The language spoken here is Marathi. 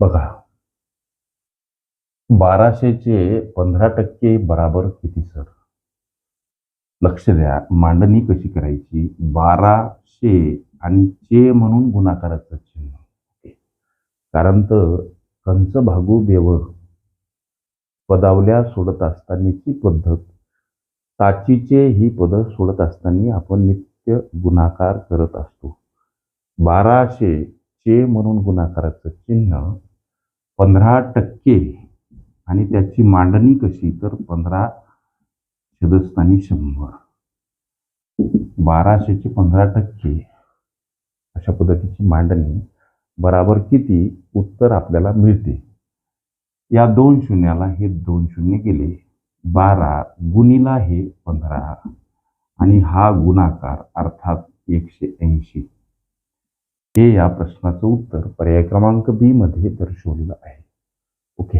बघा. बाराशेचे पंधरा टक्के बराबर किती सर? लक्ष द्या. मांडणी कशी करायची? बाराशे आणि चे म्हणून गुणाकाराचं चिन्ह. कारण तर कंच भागू बेव पदावल्या सोडत असतानाची पद्धत. ताचीचे ही पद सोडत असताना आपण नित्य गुणाकार करत असतो. बाराशे चे म्हणून गुणाकाराचं चिन्ह पंधरा टक्के आणि त्याची मांडणी कशी? तर पंधरा छेदस्थानी शंभर. बाराशेचे पंधरा टक्के. अशा पद्धतीची मांडणी बराबर किती? उत्तर आपल्याला मिळते. या दोन शून्याला हे दोन शून्य गेले बारा गुणीला हे पंधरा. आणि हा गुणाकार अर्थात एकशे ऐंशी. हे या प्रश्नाचं उत्तर पर्याय क्रमांक बी मध्ये दर्शवलेलं आहे. ओके